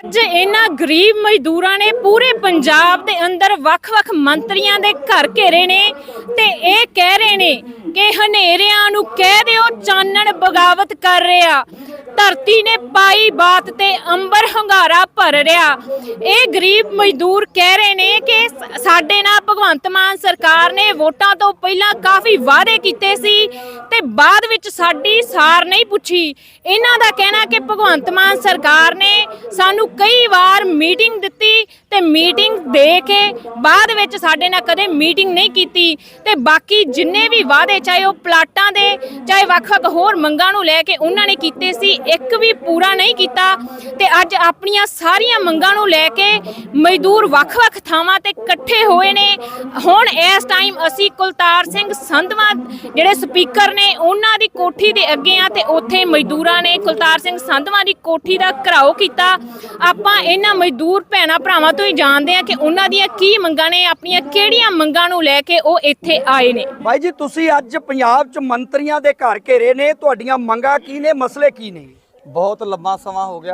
ਅੱਜ ਇਹਨਾਂ ਗਰੀਬ ਮਜ਼ਦੂਰਾਂ ਨੇ ਪੂਰੇ ਪੰਜਾਬ ਦੇ ਅੰਦਰ ਵੱਖ-ਵੱਖ ਮੰਤਰੀਆਂ ਦੇ ਘਰ ਘੇਰੇ ਨੇ ਤੇ ਇਹ ਕਹਿ ਰਹੇ ਨੇ ਕਿ ਹਨੇਰਿਆਂ ਨੂੰ ਕਹਿ ਦਿਓ, ਚਾਨਣ ਬਗਾਵਤ ਕਰ ਰਿਹਾ। ਧਰਤੀ ਨੇ ਪਾਈ ਬਾਤ ਤੇ ਅੰਬਰ ਹੰਗਾਰਾ ਭਰ ਰਿਹਾ। ਇਹ ਗਰੀਬ ਮਜ਼ਦੂਰ ਕਹਿ ਰਹੇ ਨੇ ਕਿ ਸਾਡੇ ਨਾਲ ਭਗਵੰਤ ਮਾਨ ਸਰਕਾਰ ਨੇ ਵੋਟਾਂ ਤੋਂ ਪਹਿਲਾਂ ਕਾਫੀ ਵਾਅਦੇ ਕੀਤੇ ਸੀ ਤੇ ਬਾਅਦ ਵਿੱਚ ਸਾਡੀ ਸਾਰ ਨਹੀਂ ਪੁੱਛੀ। ਇਹਨਾਂ ਦਾ ਕਹਿਣਾ ਕਿ ਭਗਵੰਤ ਮਾਨ ਸਰਕਾਰ ਨੇ ਸਾਨੂੰ ਕਈ ਵਾਰ ਮੀਟਿੰਗ ਦਿੱਤੀ ਤੇ ਮੀਟਿੰਗ ਦੇ ਕੇ ਬਾਅਦ ਵਿੱਚ ਸਾਡੇ ਨਾਲ ਕਦੇ ਮੀਟਿੰਗ ਨਹੀਂ ਕੀਤੀ ਤੇ ਬਾਕੀ ਜਿੰਨੇ ਵੀ ਵਾਅਦੇ, ਚਾਹੇ ਉਹ ਪਲਾਟਾਂ ਦੇ, ਚਾਹੇ ਵੱਖ-ਵੱਖ ਹੋਰ ਮੰਗਾਂ ਨੂੰ ਲੈ ਕੇ ਉਹਨਾਂ ਨੇ ਕੀਤੇ ਸੀ, ਇੱਕ ਵੀ ਪੂਰਾ ਨਹੀਂ ਕੀਤਾ ਤੇ ਅੱਜ ਆਪਣੀਆਂ ਸਾਰੀਆਂ ਮੰਗਾਂ ਨੂੰ ਲੈ ਕੇ ਮਜ਼ਦੂਰ ਵੱਖ-ਵੱਖ ਥਾਵਾਂ ਤੇ ਇਕੱਠੇ ਹੋਏ ਨੇ ਹੁਣ ਇਸ ਟਾਈਮ ਅਸੀਂ ਕੁਲਤਾਰ ਸਿੰਘ ਸੰਧਵਾ ਜਿਹੜੇ ਸਪੀਕਰ ਨੇ ਉਹਨਾਂ ਦੀ ਕੋਠੀ ਦੇ ਅੱਗੇ ਆ ਤੇ ਉੱਥੇ ਮਜ਼ਦੂਰਾਂ ਨੇ ਕੁਲਤਾਰ ਸਿੰਘ ਸੰਧਵਾ ਦੀ ਕੋਠੀ ਦਾ ਘਰਾਓ ਕੀਤਾ। ਆਪਾਂ ਇਹਨਾਂ ਮਜ਼ਦੂਰ ਭੈਣਾ ਭਰਾਵਾਂ ਤੋਂ ਹੀ ਜਾਣਦੇ ਆ ਕਿ ਉਹਨਾਂ ਦੀਆਂ ਕੀ ਮੰਗਾਂ ਨੇ ਆਪਣੀਆਂ ਕਿਹੜੀਆਂ ਮੰਗਾਂ ਨੂੰ ਲੈ ਕੇ ਉਹ ਇੱਥੇ ਆਏ ਨੇ। ਬਾਈ ਜੀ ਤੁਸੀਂ ਅੱਜ ਪੰਜਾਬ 'ਚ ਮੰਤਰੀਆਂ ਦੇ ਘਰ ਘੇਰੇ ਨੇ ਤੁਹਾਡੀਆਂ ਮੰਗਾਂ ਕੀ ਨੇ ਮਸਲੇ ਕੀ ਨੇ? ਬਹੁਤ ਲੰਮਾ ਸਮਾਂ ਹੋ ਗਿਆ।